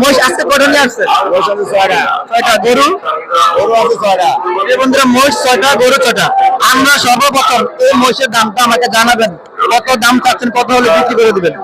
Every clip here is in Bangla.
মহিষ আজকে কটা নিয়ে আসছে ছয়টা। গরু? গরু আছে ছয়টা। বন্ধুরা মহিষ ছয়টা গরু ছয়টা। আমরা সর্বপ্রথম এই মহিষের দামটা আমাকে জানাবেন। কত দাম চাচ্ছেন কত হলে বিক্রি করে দিবেন?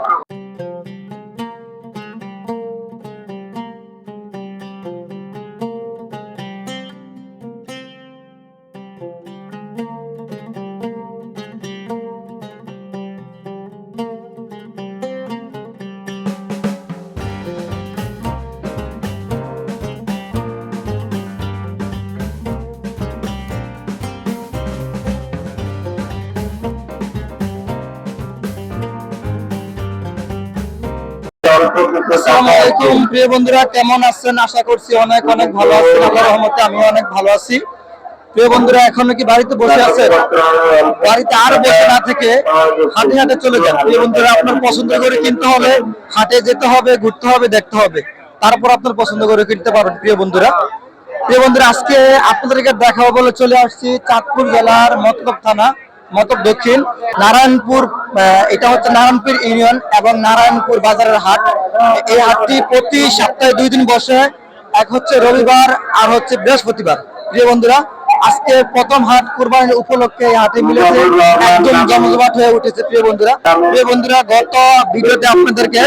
আপনার পছন্দ করে কিনতে হলে হাটে যেতে হবে, ঘুরতে হবে, দেখতে হবে। তারপর আপনার পছন্দ করে কিনতে পারবেন, প্রিয় বন্ধুরা। প্রিয় বন্ধুরা, আজকে আপনাদেরকে দেখাবো বলে চলে আসছি চাঁদপুর জেলার মতলব থানা। মতলব দক্ষিণ, নারায়ণপুর এটা হচ্ছে নারায়ণপুর ইউনিয়ন এবং নারায়ণপুর বাজারের হাট। এই হাটটি প্রতি সপ্তাহে দুই দিন বসে, এক হচ্ছে রবিবার আর হচ্ছে বৃহস্পতিবার। প্রিয় বন্ধুরা, আজকে প্রথম হাট কুরবানির উপলক্ষে এই হাটে মিলেছে একদম জমজমাট হয়ে উঠেছে, প্রিয় বন্ধুরা। প্রিয় বন্ধুরা, গত ভিডিওতে আপনাদেরকে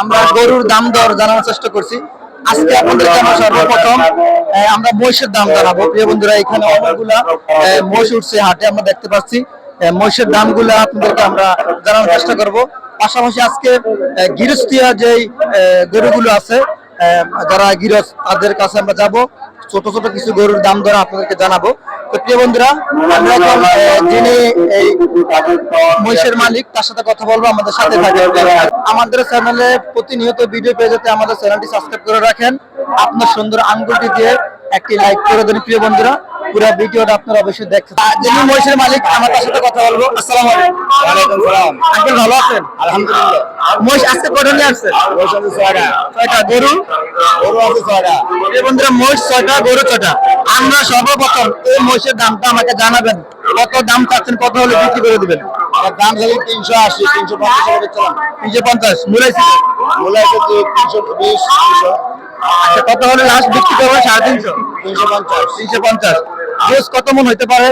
আমরা গরুর দাম দর জানানোর চেষ্টা করছি। আজকে আপনাদেরকে আমরা সর্বপ্রথম আমরা মহিষের দাম জানাব। প্রিয় বন্ধুরা এখানে অনেকগুলা মহিষ উঠছে হাটে আমরা দেখতে পাচ্ছি। মহিষের দামগুলো আপনাদেরকে আমরা জানানোর চেষ্টা করব। পাশাপাশি আজকে গৃহস্থিয়া যেই গরুগুলো আছে আহ, যারা গৃহস্থ তাদের কাছে আমরা যাব। ছোট ছোট কিছু গরুর দাম ধরে আপনাদেরকে জানাব। তো প্রিয় বন্ধুরা যিনি এই মহিষের মালিক, তার সাথে কথা বলব, আমাদের সাথে থাকে আমাদের চ্যানেলে প্রতিনিয়ত ভিডিও পেয়ে যেতে আমাদের চ্যানেলটি সাবস্ক্রাইব করে রাখেন। আপনার সুন্দর আঙ্গুলটি দিয়ে একটি লাইক করে দেন প্রিয় বন্ধুরা। পুরো ভিডিওটা আপনারা অবশ্যই। যিনি মহিষের মালিক আমার তার সাথে কথা বলব। আসসালামু আলাইকুম। ওয়ালাইকুম সালাম। আঙ্কেল ভালো আছেন? আলহামদুলিল্লাহ। মহিষ আজকে কটা নিয়ে আসছে মহিষ আছে ছয়টা। ছয়টা গরু? গরু আছে ছয়টা। এই বন্ধুরা মহিষ ছয়টা গরু ছয়টা। আমরা সর্বপ্রথম এই মহিষের দামটা আমাকে জানাবেন। কত দাম চাচ্ছেন কত হলে বিক্রি করে দিবেন? আমার দাম ধরি তিনশো আশি তিনশো পঞ্চাশ তিনশো পঞ্চাশ। মূলাইছি মূলা আছে তিনশো বিশ তিনশো আচ্ছা কত হলে লাস্ট বিক্রি করবেন সাড়ে তিনশো। তিনশো পঞ্চাশ। তিনশো পঞ্চাশ গোস কত মন হইতে পারে?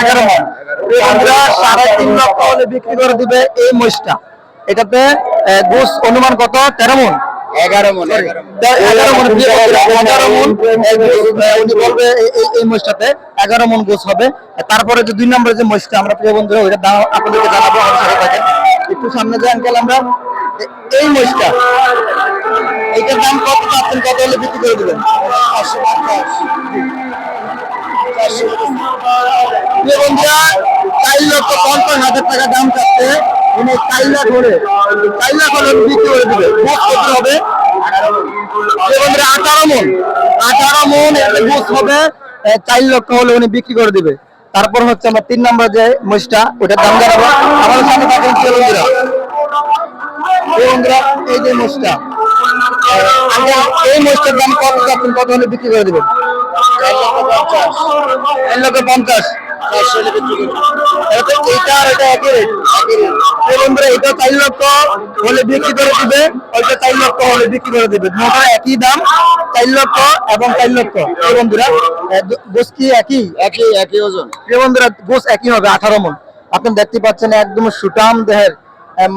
এগারো মন। বন্ধুরা সাড়ে তিন লক্ষ হলে বিক্রি করে দিবে এই মহিষটা। এটাতে গোস অনুমান কত? তেরো মন। এগারো মন এগারো মন। এগারো মন উনি বলবে এই- মহিষটাতে এগারো মন গোস হবে। তারপরে যে দুই নম্বরে যে মহিষটা আমরা প্রিয় বন্ধুরা ওইটা দাম আপনাদেরকে জানাব আমাদের সাথে থাকেন। একটু সামনে যে আঙ্কেল আমরা এই মহিষটা দাম কত কত হলে বিক্রি করে দিবেন? চার লক্ষ লাখ হলে আঠারো মন। আঠারো মন। হবে। চার লক্ষ হলে উনি বিক্রি করে দিবে। তারপর হচ্ছে আমার তিন নম্বর যে মহিষটা, ওটার দাম জানাব। আমাদের সাথে থাকেন বন্ধুরা এই যে এই দাম কত চাচ্ছেন কত হলে বিক্রি করে দিবেন? চার লক্ষ পঞ্চাশ। চার লক্ষ পঞ্চাশ চারশো হলে বিক্রি করব এটা আর এটা একই রেট বন্ধুরা এটা চার লক্ষ হলে বিক্রি করে দিবে ওইটা চার লক্ষ হলে বিক্রি করে দিবে। একই দাম চার লক্ষ এবং চার লক্ষ। বন্ধুরা গোস কি একই? একই একই ওজন। বন্ধুরা গোস একই হবে আঠারো মন। আপনি দেখতে পাচ্ছেন একদম সুটাম দেহের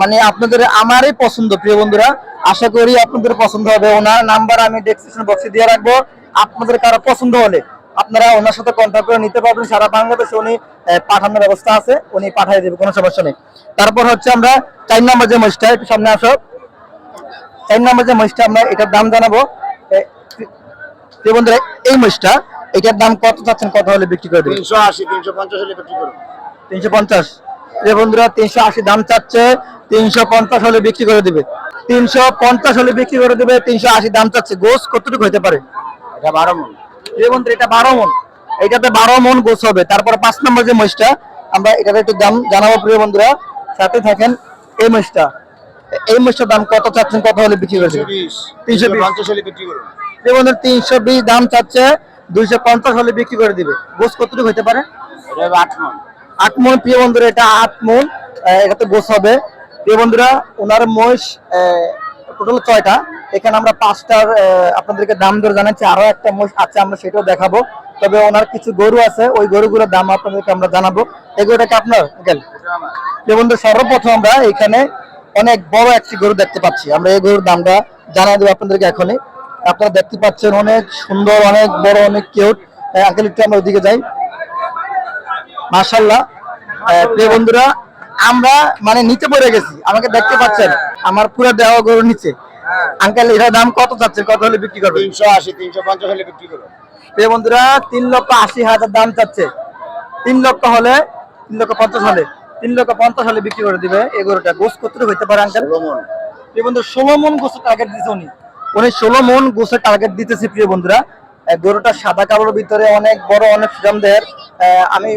মানে আপনাদের আমারই পছন্দ প্রিয় বন্ধুরা। আশা করি আপনাদের পছন্দ হবে। ওনার নাম্বার আমি ডেসক্রিপশন বক্সে দিয়ে রাখব। আপনাদের কারও পছন্দ হলে আপনারা ওনার সাথে কন্ট্যাক্ট করে নিতে পারবেন। সারা বাংলাদেশে উনি পাঠানোর ব্যবস্থা আছে। উনি পাঠিয়ে দেবে কোনো সমস্যা নেই। তারপর হচ্ছে আমরা চার নম্বর যে মহিষটা একটু সামনে আসো। চার নম্বর যে মহিষটা আমরা এটার দাম জানাব। প্রিয় বন্ধুরা এই মহিষটা এটার দাম কত চাচ্ছেন? কত হলে বিক্রি করে দেবেন তিনশো আশি তিনশো পঞ্চাশ হলে বিক্রি করব তিনশো পঞ্চাশ। যে বন্ধুরা তিনশো আশি দাম চাচ্ছে তিনশো পঞ্চাশ হলে বিক্রি করে দিবে। তিনশো পঞ্চাশ হলে বিক্রি করে দিবে তিনশো আশি দাম চাচ্ছে। গোস কতটুকু হতে পারে? এটা বারো মন। যে বন্ধুরা এটা বারো মন। এটাতে বারো মন গোস হবে। তারপর পাঁচ নম্বর যে মহিষটা আমরা এটার একটু দাম জানাব প্রিয় বন্ধুরা। সাথে থাকেন এই মহিষটা। এই মহিষটার দাম কত চাচ্ছেন কত হলে বিক্রি করে তিনশো। পঞ্চাশ হলে বিক্রি করব যে বন্ধুরা তিনশো বিশ দাম চাচ্ছে দুইশো পঞ্চাশ হলে বিক্রি করে দিবে। গোস কতটুকু হতে পারে? আট মন। আট প্রিয় বন্ধুরা, এটা আট এটাতে গোস হবে। প্রিয় বন্ধুরা, ওনার মহিষ টোটাল ছয়টা। এখানে আমরা পাঁচটার আপনাদেরকে দাম দর জানাচ্ছি। আরও একটা মোষ আছে, আমরা সেটাও দেখাবো। তবে ওনার কিছু গরু আছে, ওই গরুগুলোর দাম আপনাদেরকে আমরা জানাব। এই গরুটা কি আপনার যে বন্ধু, সর্বপ্রথম আমরা এখানে অনেক বড় একটি গরু দেখতে পাচ্ছি। আমরা এই গরুর দামটা জানাই দেবো আপনাদেরকে এখনই। আপনারা দেখতে পাচ্ছেন, অনেক সুন্দর, অনেক বড়, অনেক কিউট আঙ্কেল, একটু আমরা ওইদিকে যাই। মাশাল্লাহ প্রিয় বন্ধুরা আমরা মানে নিচে পড়ে গেছি। আমাকে দেখতে পাচ্ছেন। আমার পুরো দেহ গরু নিচে। আঙ্কেল এটার দাম কত চাচ্ছেন কত হলে বিক্রি করবেন? তিনশো আশি তিনশো পঞ্চাশ হলে বিক্রি করুন প্রিয় বন্ধুরা তিন লক্ষ আশি হাজার দাম চাচ্ছে। তিন লক্ষ হলে তিন লক্ষ পঞ্চাশ হলে তিন লক্ষ পঞ্চাশ হলে বিক্রি করে দিবে এই গরুটা। গোস কত হইতে পারে আঙ্কেল? প্রিয় বন্ধু ষোলো মন গোসের টার্গেট দিচ্ছে উনি। উনি ষোলো মন গোসের টার্গেট দিতেছে প্রিয় বন্ধুরা। গরুটা সাদা কালোর ভিতরে অনেক বড় অনেক সুজাম দেহের আহ, আমি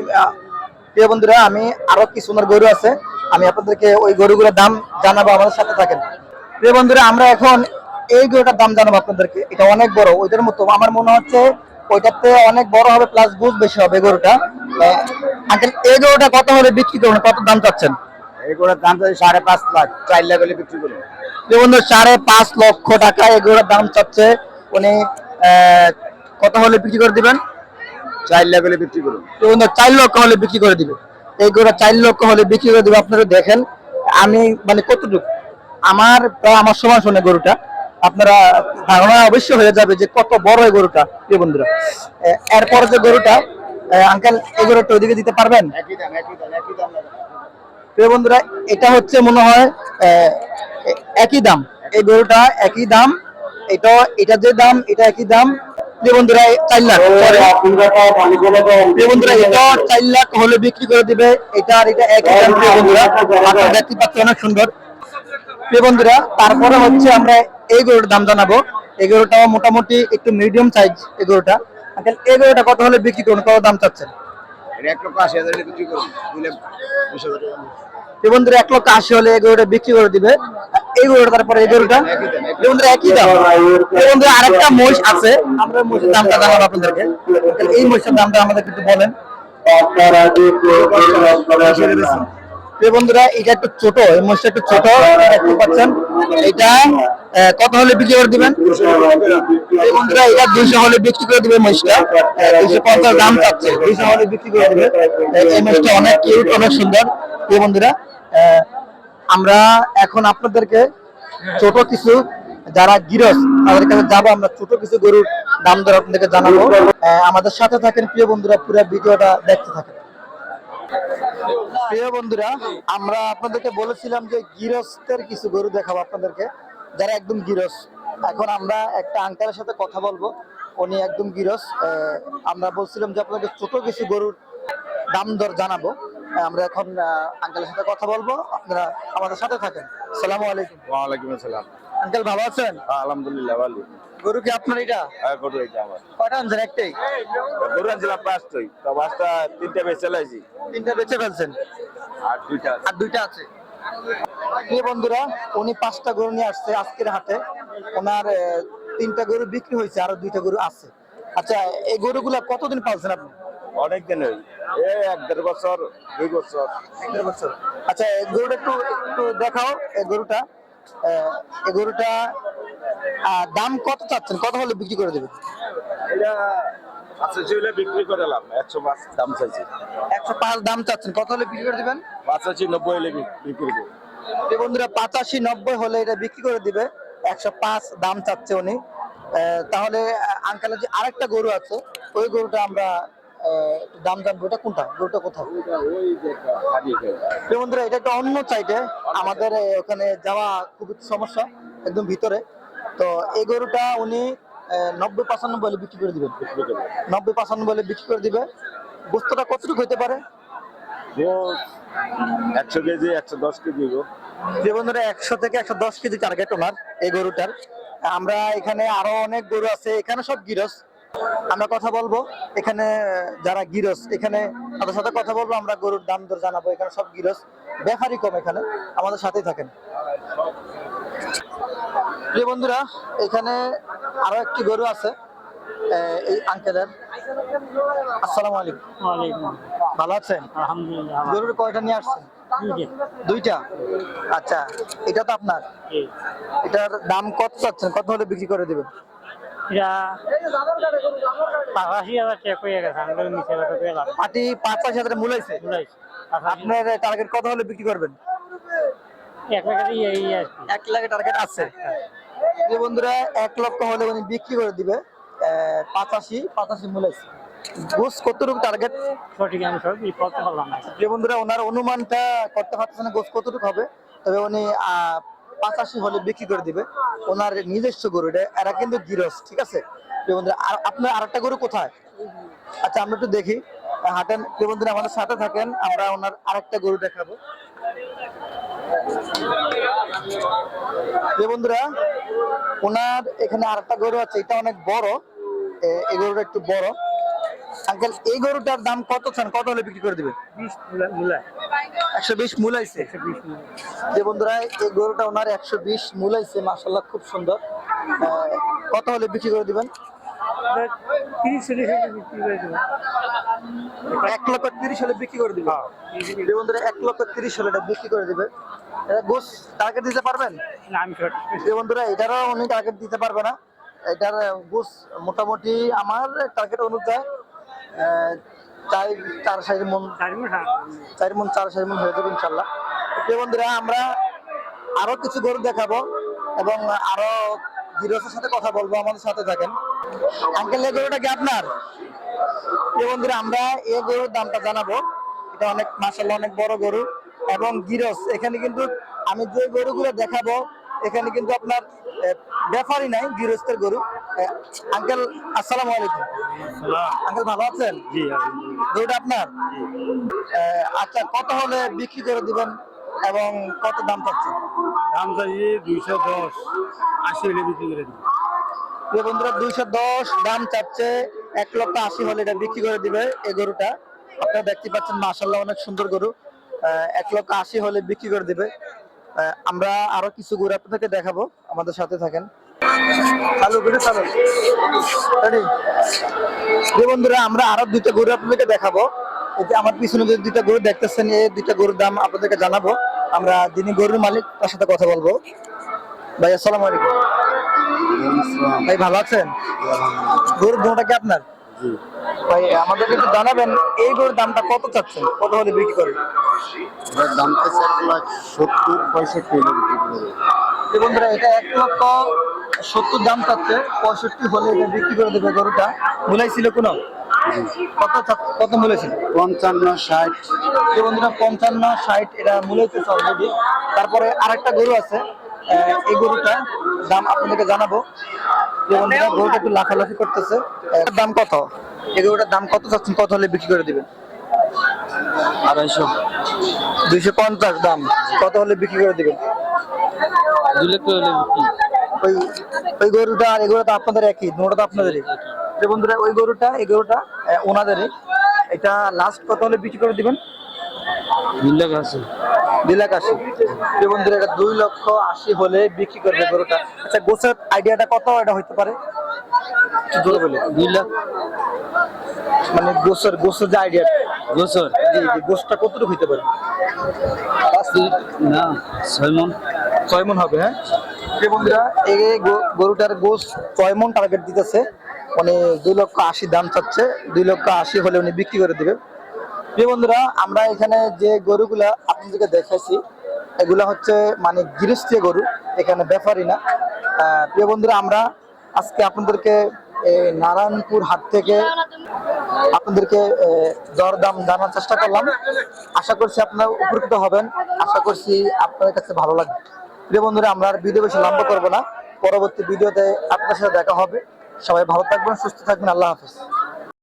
প্রিয় বন্ধুরা আমি আরও কিছু ওনার গরু আছে। আমি আপনাদেরকে ওই গরুগুলোর দাম জানাব আমাদের সাথে থাকেন। প্রিয় বন্ধুরা আমরা এখন এই গরুটার দাম জানাব আপনাদেরকে। এটা অনেক বড় ওইটার মতো। আমার মনে হচ্ছে ওইটাতে অনেক বড় হবে প্লাস গুজ বেশি হবে গরুটা। আঙ্কেল এই গরুটা কত হলে বিক্রি করবেন? কত দাম চাচ্ছেন? এগুলোর দাম চাই সাড়ে পাঁচ লাখ। চার লাখ হলে বিক্রি করুন যে বন্ধু সাড়ে পাঁচ লক্ষ টাকা এগুলোর দাম চাচ্ছে। উনি কত হলে বিক্রি করে দিবেন? চার লাখ হলে বিক্রি করুন। চার লক্ষ হলে বিক্রি করে দিবে। এইগুলো চার লক্ষ হলে বিক্রি করে দিবে আপনারা দেখেন আমি মানে কতটুকু? আমার প্রায় আমার সমান শোনে গরুটা। আপনারা ধারণা অবশ্যই হয়ে যাবে যে কত বড় এই গরুটা প্রিয় বন্ধুরা। এরপর যে গরুটা আঙ্কেল এই গরুটা ওইদিকে দিতে পারবেন? প্রিয় বন্ধুরা এটা হচ্ছে মনে হয় একই দাম। এই গরুটা একই দাম এটা এটা যে দাম এটা একই দাম প্রিয় বন্ধুরা চার লাখ প্রিয় বন্ধুরা এটা চার লাখ হলে বিক্রি করে দিবে। এটা আর এটা একই দাম বন্ধুরা। আপনারা দেখতে পাচ্ছেন অনেক সুন্দর। প্রিয় বন্ধুরা তারপরে হচ্ছে আমরা এই গরুটার দাম জানাব। এই গরুটাও মোটামুটি একটু মিডিয়াম সাইজ এই গরুটা। আঙ্কেল এই গরুটা কত হলে বিক্রি করুন? কত দাম চাচ্ছেন? এটা এক লক্ষ আশি হাজার বিক্রি করুন। এই বন্ধুরা এক লক্ষ আশি হলে এই গরুটা বিক্রি করে দিবে। এই গরুটা তারপরে এই গরুটা। বন্ধুরা একই দাম। বন্ধুরা আরেকটা মহিষ আছে। আমরা মহিষের দামটা জানাব আপনাদেরকে। এই মহিষের দামটা আমাদের একটু বলেন। কত হলে করে দিবেন? বিক্রি করে দিবে মহিষটা। দাম এই- অনেক সুন্দর। এই বন্ধুরা আমরা এখন আপনাদেরকে ছোট কিছু, যারা গিরস তাদের কাছে যাব। আমরা ছোট কিছু গরুর দাম দর আপনাদেরকে জানাব। আমাদের সাথে থাকেন প্রিয় বন্ধুরা, পুরো ভিডিওটা দেখতে থাকেন। প্রিয় বন্ধুরা আমরা আপনাদেরকে বলেছিলাম যে গিরস্তের কিছু গরু দেখাবো আপনাদেরকে। যারা একদম গিরস এখন আমরা একটা আঙ্কালের সাথে কথা বলব। উনি একদম গিরস আমরা বলছিলাম যে আপনাদের ছোট কিছু গরুর দাম দর জানাব। আমরা এখন আঙ্কালের সাথে কথা বলব আপনারা আমাদের সাথে থাকেন। সালামু আলাইকুম। ওয়ালাইকুম আসসালাম। আঙ্কেল ভালো আছেন? আলহামদুলিল্লাহ ভালো। গরু কি আপনার এটা? হ্যাঁ গরু এটা আমার। কয়টা আনছেন? একটাই? গরু আনছিলাম পাঁচটাই। তো পাঁচটা তিনটা বেচে লাইছি। তিনটা বেচে ফেলছেন? আর দুইটা আর দুইটা আছে। প্রিয় বন্ধুরা উনি পাঁচটা গরু নিয়ে আসছে আজকের হাটে। ওনার তিনটা গরু বিক্রি হয়েছে আরও দুইটা গরু আছে। আচ্ছা এই গরুগুলা কতদিন পালছেন আপনি? অনেক দিন হই এই এক দেড় বছর দুই বছর। এক দেড় বছর। আচ্ছা গরুটা একটু একটু দেখাও এই গরুটা। এই গরুটা দাম কত চাচ্ছেন? কত হলে বিক্রি করে দেবেন? এটা আচ্ছা বিক্রি করে একশো পাঁচ দাম চাইছি। একশো পাঁচ দাম চাচ্ছেন কত হলে বিক্রি করে দিবেন? পাঁচাশি নব্বই হলে বিক- বিক্রি করব। এই বন্ধুরা পাঁচাশি নব্বই হলে এটা বিক্রি করে দিবে একশো পাঁচ দাম চাচ্ছে উনি। তাহলে আঙ্কালের যে আরেকটা গরু আছে ওই গরুটা আমরা দাম জানব এটা কোনটা? গরুটা কোথায়? বন্ধুরা এটা একটা অন্য সাইডে আমাদের ওখানে যাওয়া খুবই সমস্যা একদম ভিতরে। তো এই গরুটা উনি নব্বই পঁচানব্বই হলে বিক্রি করে দিবেন। নব্বই পঁচানব্বই হলে বিক্রি করে দিবে। বস্তুটা কতটুকু হতে পারে? একশো কেজি একশো দশ কেজি যে বন্ধুরা একশো থেকে একশো দশ কেজি টার্গেট ওনার এই গরুটার। আমরা এখানে আরও অনেক গরু আছে এখানে সব গিরস। আমরা কথা বলব এখানে যারা গিরস এখানে তাদের সাথে কথা বলব আমরা গরুর দাম দর জানাব এখানে সব গিরস। ব্যাপারই কম এখানে আমাদের সাথেই থাকেন। প্রিয় বন্ধুরা এখানে আরও একটি গরু আছে এই আঙ্কেলের। আসসালামু আলাইকুম। ওয়ালাইকুম ভালো আছেন? আলহামদুলিল্লাহ গরুর কয়টা নিয়ে আসছেন? দুইটা। আচ্ছা এটা তো আপনার? এটার দাম কত চাচ্ছেন? কত হলে বিক্রি করে দিবেন? এটা পাঁচাশি হাজার হয়ে পাটি মূলাইছে? আপনার টার্গেট কত হলে বিক্রি করবেন? এক প্যাকেটে এই এক লাখে টার্গেট আছে। যে বন্ধুরা এক লক্ষ হলে উনি বিক্রি করে দিবে পাঁচাশি পাঁচাশি গোস কতটুকু টার্গেট সঠিক আমি সব করতে পারলাম না। যে বন্ধুরা ওনার অনুমানটা করতে পারতেছে না গোস কতটুকু হবে তবে উনি পাঁচাশি হলে বিক্রি করে দিবে। ওনার নিজস্ব গরু এটা এরা কিন্তু গিরস ঠিক আছে? বন্ধুরা আর আপনার আরেকটা গরু কোথায়? আচ্ছা আমরা একটু দেখি হাঁটেন। যে বন্ধুরা আমাদের সাথে থাকেন আমরা ওনার আরেকটা গরু দেখাবো। যে বন্ধুরা ওনার এখানে আরেকটা গরু আছে এটা অনেক বড়। এই গরুটা একটু বড়। আঙ্কেল এই গরুটার দাম কত চান? কত হলে বিক্রি করে দিবে বিশ মূলায় একশো বিশ মূলাইছে? যে বন্ধুরা এই গরুটা ওনার একশো বিশ মূলাইছে মাসাল্লাহ খুব সুন্দর। কত হলে বিক্রি করে দিবেন? তিরিশ চল্লিশ হাজার বিক্রি করে দেবো। এক লক্ষ তিরিশ হলে বিক্রি করে দিবে? যে বন্ধুরা এক লক্ষ তিরিশ হলে এটা বিক্রি করে দিবে। এটা গোস টার্গেট দিতে পারবেন? না আমি যে বন্ধুরা এটারও উনি টার্গেট দিতে পারবে না। এটার গোস মোটামুটি আমার টার্গেট অনুযায়ী চার চার সাইড মন চার হ্যাঁ। মন চার সাইড মন হয়ে যাবে ইনশাল্লাহ। যে বন্ধুরা আমরা আরও কিছু গরু দেখাবো এবং আরও সাথে কথা বলব। আমাদের সাথে থাকেন আঙ্কেল এই গরুটা কি আপনার? যে বন্ধুরা আমরা এই গরুর দামটা জানাব। এটা অনেক মাসাল্লাহ অনেক বড় গরু এবং গিরস। এখানে কিন্তু আমি যে গরুগুলো দেখাবো এখানে কিন্তু আপনার ব্যাপারই নাই গৃহস্থের গরু। আঙ্কেল আসসালামু আলাইকুম। আঙ্কেল ভালো আছেন? জি গরুটা আপনার? আচ্ছা কত হলে বিক্রি করে দিবেন এবং কত দাম পাচ্ছেন দাম চাইছি দুইশো দশ আশি হলে বিক্রি করে দেবো। প্রিয় বন্ধুরা দুইশো দশ দাম চাচ্ছে এক লক্ষ আশি হলে এটা বিক্রি করে দিবে এই গরুটা। আপনারা দেখতে পাচ্ছেন মাসাল্লাহ অনেক সুন্দর গরু। এক লক্ষ আশি হলে বিক্রি করে দিবে। আমরা আরও কিছু গরু আপনাদেরকে দেখাবো আমাদের সাথে থাকেন? বন্ধুরা আমরা আরও দুইটা গরু আপনাদেরকে দেখাবো। এতে আমার পিছনে যে দুইটা গরু দেখতেছেন এই দুইটা গরুর দাম আপনাদেরকে জানাব। আমরা যিনি গরুর মালিক তার সাথে কথা বলব। ভাই আসসালামু আলাইকুম। ভাই ভালো আছেন? গরুর দুটা কি আপনার? ভাই আমাদেরকে একটু জানাবেন এই গরুর দামটা কত চাচ্ছেন? কত হলে বিক্রি করেন? এক লাখ সত্তর পঁয়ষট্টি হলে বিক্রি করে। বন্ধুরা এটা এক লক্ষ সত্তর দাম চাচ্ছে পঁয়ষট্টি হলে এটা বিক্রি করে দেবে গরুটা। কোনো? কত কত মূল্য ছিল? পঞ্চান্ন ষাট। যে বন্ধুরা পঞ্চান্ন ষাট এটা মূল্যতেছে অলরেডি তারপরে আরেকটা গরু আছে এই গরুটা দাম আপনাদেরকে জানাব। গরুটা একটু লাফালাফি করতেছে। দাম কত? এই গরুটার দাম কত চাচ্ছেন? কত হলে বিক্রি করে দিবেন? আড়াইশো। দুইশো পঞ্চাশ দাম। কত হলে বিক্রি করে দিবেন? দু লক্ষ হলে বিক্রি। ওই ওই গরুটা আর এই গরুটা আপনাদের একই দুটো তো আপনাদেরই। বন্ধুরা ওই গরুটা এই গরুটা ওনাদেরই। এটা লাস্ট কত হলে বিক্রি করে দিবেন? দুই লাখ আছে দুই লাখ আশি। বন্ধুরা এটা দুই লক্ষ আশি হলে বিক্রি করবে গরুটা। আচ্ছা গোছের আইডিয়াটা কত? এটা হইতে পারে। জোরে বলে। দুই লাখ। মানে গোছের যে আইডিয়া। বছর জি জি গোছটা কতটুকু হইতে পারে? না ছয় মন। ছয় মন হবে হ্যাঁ? বন্ধুরা এই গরুটার গোস ছয় মন টার্গেট দিতেছে। মানে দুই লক্ষ আশি দাম চাচ্ছে। দুই লক্ষ আশি হলে উনি বিক্রি করে দিবে। প্রিয় বন্ধুরা, আমরা এখানে যে গরুগুলা আপনাদেরকে দেখাইছি, এগুলা হচ্ছে মানে গৃহস্থীয় গরু, এখানে ব্যাপারই না। প্রিয় বন্ধুরা, আমরা আজকে আপনাদেরকে নারায়ণপুর হাট থেকে আপনাদেরকে দরদাম জানার চেষ্টা করলাম। আশা করছি আপনারা উপকৃত হবেন, আশা করছি আপনাদের কাছে ভালো লাগবে। প্রিয় বন্ধুরা, আমরা আর ভিডিও বেশি লম্বা করব না, পরবর্তী ভিডিওতে আপনার সাথে দেখা হবে। সবাই ভালো থাকবেন, সুস্থ থাকবেন, আল্লাহ হাফিজ।